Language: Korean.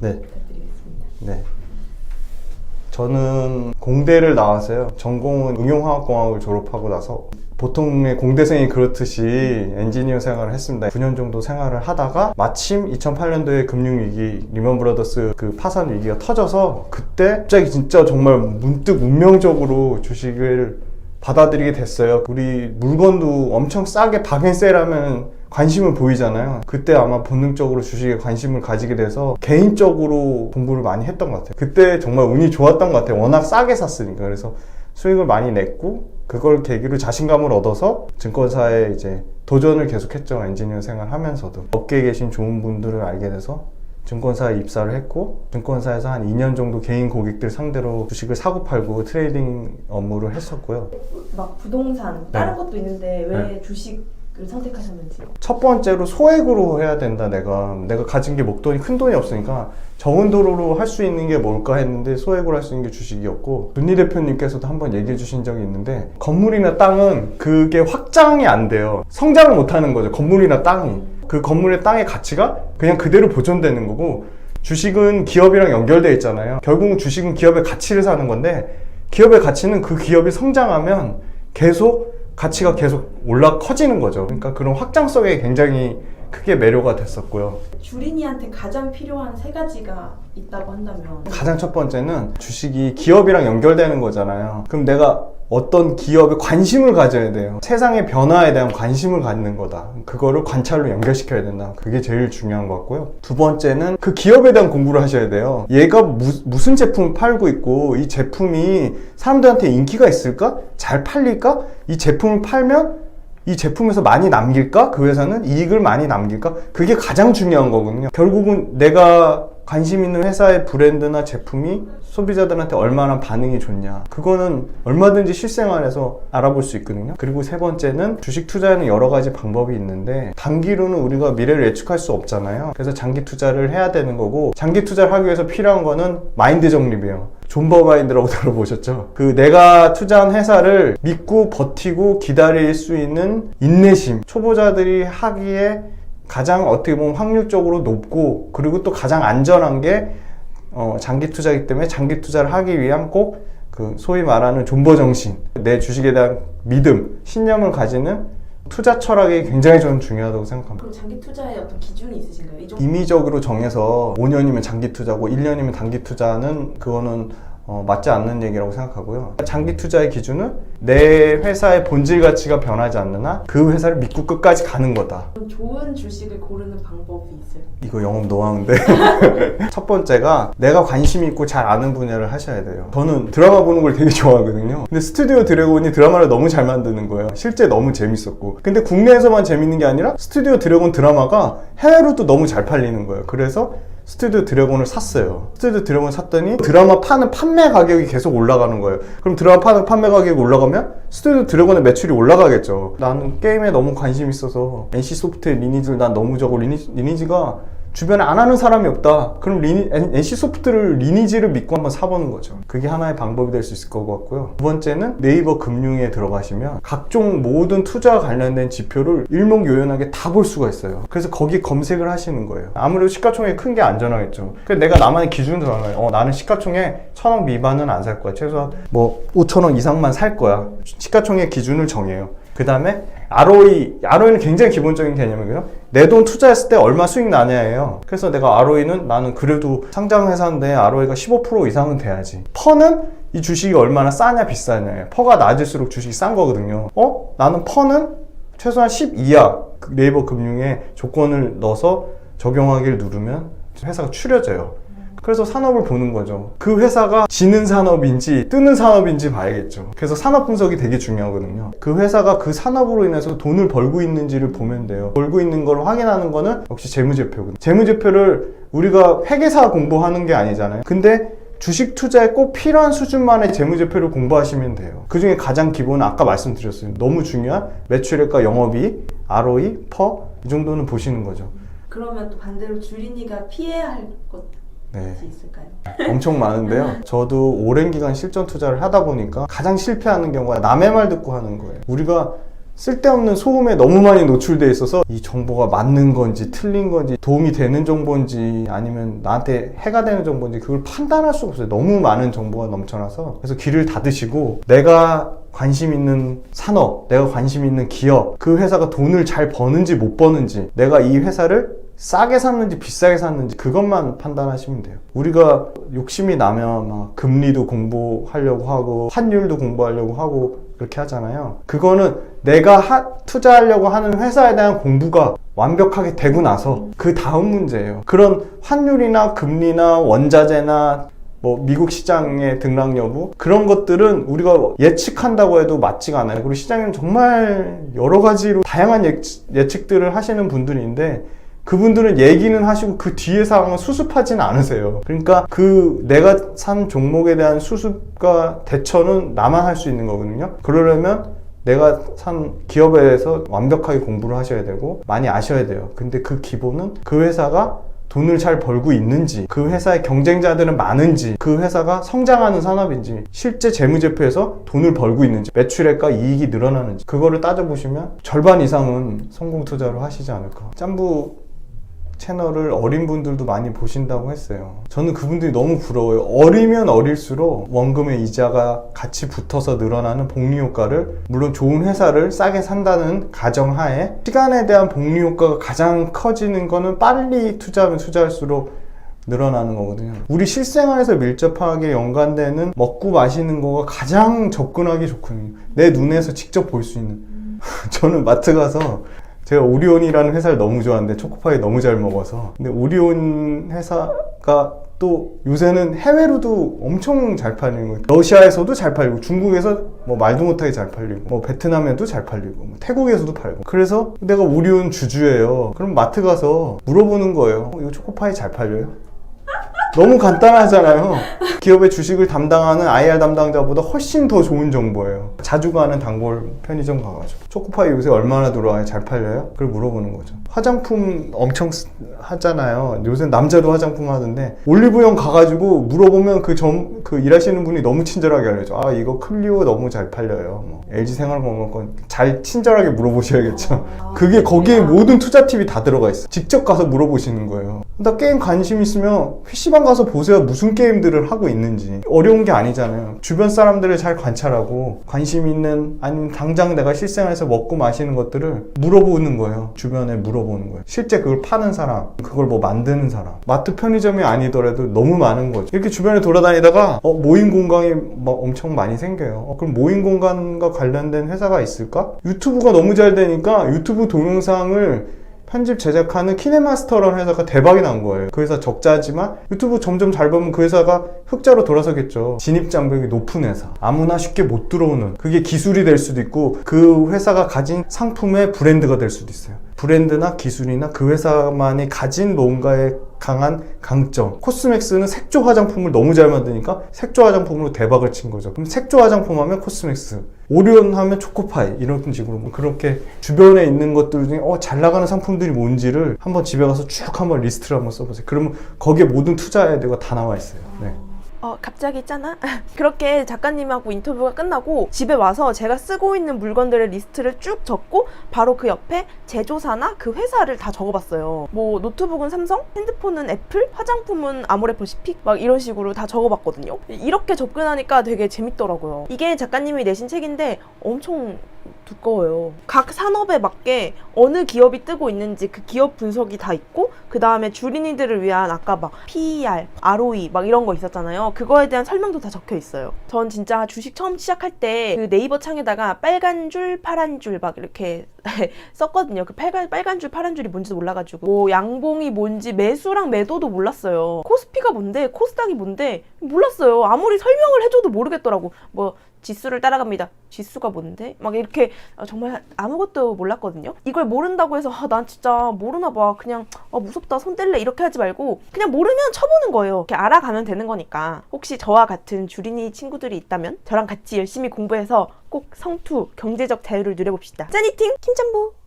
네. 부탁드리겠습니다. 네. 저는 공대를 나왔어요. 전공은 응용화학공학을 졸업하고 나서 보통의 공대생이 그렇듯이 엔지니어 생활을 했습니다. 9년 정도 생활을 하다가 마침 2008년도에 금융위기, 리먼브라더스 그 파산 위기가 터져서 그때 갑자기 진짜 정말 문득 운명적으로 주식을 받아들이게 됐어요. 우리 물건도 엄청 싸게 박앤세라면 관심을 보이잖아요. 그때 아마 본능적으로 주식에 관심을 가지게 돼서 개인적으로 공부를 많이 했던 것 같아요. 그때 정말 운이 좋았던 것 같아요. 워낙 싸게 샀으니까. 그래서 수익을 많이 냈고 그걸 계기로 자신감을 얻어서 증권사에 이제 도전을 계속했죠. 엔지니어 생활 하면서도. 업계에 계신 좋은 분들을 알게 돼서 증권사에 입사를 했고 증권사에서 한 2년 정도 개인 고객들 상대로 주식을 사고 팔고 트레이딩 업무를 했었고요. 막 부동산 네. 다른 것도 있는데 왜 주식을 선택하셨는지. 첫 번째로 소액으로 해야 된다 내가 내가 가진 게 목돈이 큰 돈이 없으니까 적은 돈으로 할 수 있는 게 뭘까 했는데 소액으로 할 수 있는 게 주식이었고 윤희 대표님께서도 한번 얘기해 주신 적이 있는데 건물이나 땅은 그게 확장이 안 돼요 성장을 못 하는 거죠 건물이나 땅이 그 건물의 땅의 가치가 그냥 그대로 보존되는 거고 주식은 기업이랑 연결돼 있잖아요 결국은 주식은 기업의 가치를 사는 건데 기업의 가치는 그 기업이 성장하면 계속 가치가 계속 올라 커지는 거죠. 그러니까 그런 확장성에 굉장히 크게 매료가 됐었고요. 주린이한테 가장 필요한 세 가지가 있다고 한다면 가장 첫 번째는 주식이 기업이랑 연결되는 거잖아요. 그럼 내가 어떤 기업에 관심을 가져야 돼요. 세상의 변화에 대한 관심을 갖는 거다. 그거를 관찰로 연결시켜야 된다. 그게 제일 중요한 것 같고요. 두 번째는 그 기업에 대한 공부를 하셔야 돼요. 얘가 무, 슨 제품을 팔고 있고 이 제품이 사람들한테 인기가 있을까? 잘 팔릴까? 이 제품을 팔면 이 제품에서 많이 남길까? 그 회사는 이익을 많이 남길까? 그게 가장 중요한 거거든요. 결국은 내가 관심 있는 회사의 브랜드나 제품이 소비자들한테 얼마나 반응이 좋냐. 그거는 얼마든지 실생활에서 알아볼 수 있거든요. 그리고 세 번째는 주식 투자에는 여러 가지 방법이 있는데 단기로는 우리가 미래를 예측할 수 없잖아요. 그래서 장기 투자를 해야 되는 거고 장기 투자를 하기 위해서 필요한 거는 마인드 정립이에요. 존버 마인드라고 들어보셨죠? 그 내가 투자한 회사를 믿고 버티고 기다릴 수 있는 인내심. 초보자들이 하기에 가장 어떻게 보면 확률적으로 높고 그리고 또 가장 안전한 게 어, 장기 투자이기 때문에 장기 투자를 하기 위한 꼭 그 소위 말하는 존버 정신, 내 주식에 대한 믿음, 신념을 가지는 투자 철학이 굉장히 저는 중요하다고 생각합니다. 그럼 장기 투자에 어떤 기준이 있으신가요? 임의적으로 정해서 5년이면 장기 투자고 1년이면 단기 투자는 그거는 어, 맞지 않는 얘기라고 생각하고요. 장기 투자의 기준은 내 회사의 본질 가치가 변하지 않는 한 그 회사를 믿고 끝까지 가는 거다. 좀 좋은 주식을 고르는 방법이 있어요. 이거 영업 노하우인데 첫 번째가 내가 관심 있고 잘 아는 분야를 하셔야 돼요 저는 드라마 보는 걸 되게 좋아하거든요 근데 스튜디오 드래곤이 드라마를 너무 잘 만드는 거예요 실제 너무 재밌었고 근데 국내에서만 재밌는 게 아니라 스튜디오 드래곤 드라마가 해외로도 너무 잘 팔리는 거예요 그래서 스튜디오 드래곤을 샀어요. 스튜디오 드래곤을 샀더니 드라마 파는 판매 가격이 계속 올라가는 거예요. 그럼 드라마 파는 판매 가격이 올라가면 스튜디오 드래곤의 매출이 올라가겠죠. 나는 게임에 너무 관심 있어서 NC 소프트의 리니지를 난 너무 저거 리니지, 리니지가 주변에 안 하는 사람이 없다. 그럼 리니, NC 소프트를 리니지를 믿고 한번 사보는 거죠. 그게 하나의 방법이 될 수 있을 것 같고요. 두 번째는 네이버 금융에 들어가시면 각종 모든 투자와 관련된 지표를 일목요연하게 다 볼 수가 있어요. 그래서 거기 검색을 하시는 거예요. 아무래도 시가총액 큰 게 안전하겠죠. 그래서 내가 나만의 기준을 정하는 거예요. 어, 나는 시가총액 천억 미만은 안 살 거야. 최소한 뭐 5천억 이상만 살 거야. 시가총액 기준을 정해요. 그 다음에 ROE, ROE는 굉장히 기본적인 개념이고요. 내 돈 투자했을 때 얼마 수익 나냐예요. 그래서 내가 ROE는 나는 그래도 상장회사인데 ROE가 15% 이상은 돼야지. 퍼는 이 주식이 얼마나 싸냐 비싸냐예요. 퍼가 낮을수록 주식이 싼 거거든요. 어? 나는 퍼는 최소한 10 이하 그 네이버 금융에 조건을 넣어서 적용하기를 누르면 회사가 추려져요. 그래서 산업을 보는 거죠. 그 회사가 지는 산업인지 뜨는 산업인지 봐야겠죠. 그래서 산업 분석이 되게 중요하거든요. 그 회사가 그 산업으로 인해서 돈을 벌고 있는지를 보면 돼요. 벌고 있는 걸 확인하는 거는 역시 재무제표거든요. 재무제표를 우리가 회계사 공부하는 게 아니잖아요. 근데 주식 투자에 꼭 필요한 수준만의 재무제표를 공부하시면 돼요. 그 중에 가장 기본은 아까 말씀드렸어요. 너무 중요한 매출액과 영업이익, ROE, 퍼, 이 정도는 보시는 거죠. 그러면 또 반대로 주린이가 피해야 할 것이 네. 있을까요? 엄청 많은데요. 저도 오랜 기간 실전 투자를 하다 보니까 가장 실패하는 경우가 남의 말 듣고 하는 거예요. 우리가 쓸데없는 소음에 너무 많이 노출돼 있어서 이 정보가 맞는 건지 틀린 건지 도움이 되는 정보인지 아니면 나한테 해가 되는 정보인지 그걸 판단할 수가 없어요. 너무 많은 정보가 넘쳐나서 그래서 귀를 닫으시고 내가 관심 있는 산업, 내가 관심 있는 기업, 그 회사가 돈을 잘 버는지 못 버는지, 내가 이 회사를 싸게 샀는지 비싸게 샀는지 그것만 판단하시면 돼요. 우리가 욕심이 나면 막 금리도 공부하려고 하고 환율도 공부하려고 하고 그렇게 하잖아요. 그거는 내가 하- 투자하려고 하는 회사에 대한 공부가 완벽하게 되고 나서 그 다음 문제예요. 그런 환율이나 금리나 원자재나 뭐 미국 시장의 등락 여부 그런 것들은 우리가 예측한다고 해도 맞지가 않아요. 그리고 시장에는 정말 여러 가지로 다양한 예측, 예측들을 하시는 분들인데 그분들은 얘기는 하시고 그 뒤에 상황은 수습하지는 않으세요. 그러니까 그 내가 산 종목에 대한 수습과 대처는 나만 할 수 있는 거거든요. 그러려면 내가 산 기업에 대해서 완벽하게 공부를 하셔야 되고 많이 아셔야 돼요. 근데 그 기본은 그 회사가 돈을 잘 벌고 있는지, 그 회사의 경쟁자들은 많은지, 그 회사가 성장하는 산업인지, 실제 재무제표에서 돈을 벌고 있는지, 매출액과 이익이 늘어나는지, 그거를 따져보시면 절반 이상은 성공 투자로 하시지 않을까. 짬부 채널을 어린 분들도 많이 보신다고 했어요. 저는 그분들이 너무 부러워요. 어리면 어릴수록 원금의 이자가 같이 붙어서 늘어나는 복리 효과를 물론 좋은 회사를 싸게 산다는 가정하에 시간에 대한 복리 효과가 가장 커지는 거는 빨리 투자하면 투자할수록 늘어나는 거거든요. 우리 실생활에서 밀접하게 연관되는 먹고 마시는 거가 가장 접근하기 좋거든요. 내 눈에서 직접 볼 수 있는. 저는 마트 가서 제가 오리온이라는 회사를 너무 좋아하는데 초코파이 너무 잘 먹어서. 근데 오리온 회사가 또 요새는 해외로도 엄청 잘 팔리는 거예요 러시아에서도 잘 팔리고 중국에서 뭐 말도 못하게 잘 팔리고 뭐 베트남에도 잘 팔리고 뭐 태국에서도 팔고. 그래서 내가 오리온 주주예요. 그럼 마트 가서 물어보는 거예요. 어, 이거 초코파이 잘 팔려요? 너무 간단하잖아요. 기업의 주식을 담당하는 IR 담당자보다 훨씬 더 좋은 정보예요. 자주 가는 단골 편의점 가가지고 초코파이 요새 얼마나 들어와요? 잘 팔려요? 그걸 물어보는 거죠. 화장품 엄청 쓰- 하잖아요. 요새 남자도 화장품 하던데 올리브영 가가지고 물어보면 그 점 그 일하시는 분이 너무 친절하게 알려줘. 아 이거 클리오 너무 잘 팔려요. 뭐 LG 생활건강권 잘 친절하게 물어보셔야겠죠. 그게 거기에 모든 투자 팁이 다 들어가 있어. 직접 가서 물어보시는 거예요. 나 게임 관심 있으면 PC방 가서 보세요. 무슨 게임들을 하고 있는지. 어려운 게 아니잖아요. 주변 사람들을 잘 관찰하고 관심 있는 아니면 당장 내가 실생활에서 먹고 마시는 것들을 물어보는 거예요. 주변에 물어보는 거예요. 실제 그걸 파는 사람, 그걸 뭐 만드는 사람. 마트 편의점이 아니더라도 너무 많은 거죠. 이렇게 주변에 돌아다니다가 어, 모임 공간이 막 엄청 많이 생겨요. 어, 그럼 모임 공간과 관련된 회사가 있을까? 유튜브가 너무 잘 되니까 유튜브 동영상을 편집 제작하는 키네마스터라는 회사가 대박이 난 거예요. 그 회사 적자지만 유튜브 점점 잘 보면 그 회사가 흑자로 돌아서겠죠. 진입 장벽이 높은 회사. 아무나 쉽게 못 들어오는. 그게 기술이 될 수도 있고 그 회사가 가진 상품의 브랜드가 될 수도 있어요. 브랜드나 기술이나 그 회사만이 가진 뭔가의 강한 강점. 코스맥스는 색조 화장품을 너무 잘 만드니까 색조 화장품으로 대박을 친 거죠. 그럼 색조 화장품 하면 코스맥스. 오리온 하면 초코파이. 이런 식으로 뭐 그렇게 주변에 있는 것들 중에 어, 잘 나가는 상품들이 뭔지를 한번 집에 가서 쭉 한번 리스트를 한번 써보세요. 그러면 거기에 모든 투자 아이디어가 다 나와 있어요. 네. 어, 갑자기 있잖아. 그렇게 작가님하고 인터뷰가 끝나고 집에 와서 제가 쓰고 있는 물건들의 리스트를 쭉 적고 바로 그 옆에 제조사나 그 회사를 다 적어봤어요. 뭐 노트북은 삼성, 핸드폰은 애플, 화장품은 아모레퍼시픽 막 이런 식으로 다 적어봤거든요. 이렇게 접근하니까 되게 재밌더라고요. 이게 작가님이 내신 책인데 엄청 두꺼워요. 각 산업에 맞게 어느 기업이 뜨고 있는지 그 기업 분석이 다 있고 그 다음에 주린이들을 위한 아까 막 PER, ROE 막 이런 거 있었잖아요. 그거에 대한 설명도 다 적혀 있어요. 전 진짜 주식 처음 시작할 때 그 네이버 창에다가 빨간 줄, 파란 줄 막 이렇게 썼거든요. 그 빨간 빨간 줄, 파란 줄이 뭔지도 몰라가지고 뭐 양봉이 뭔지 매수랑 매도도 몰랐어요. 코스피가 뭔데, 코스닥이 뭔데 몰랐어요. 아무리 설명을 해줘도 모르겠더라고. 뭐 지수를 따라갑니다. 지수가 뭔데? 막 이렇게 아, 정말 아무것도 몰랐거든요. 이걸 모른다고 해서 아, 난 진짜 모르나 봐. 그냥 아, 무섭다. 손 뗄래. 이렇게 하지 말고 그냥 모르면 쳐보는 거예요. 이렇게 알아가면 되는 거니까. 혹시 저와 같은 주린이 친구들이 있다면 저랑 같이 열심히 공부해서 꼭 성투, 경제적 자유를 누려봅시다. 짜니팅 김짬부!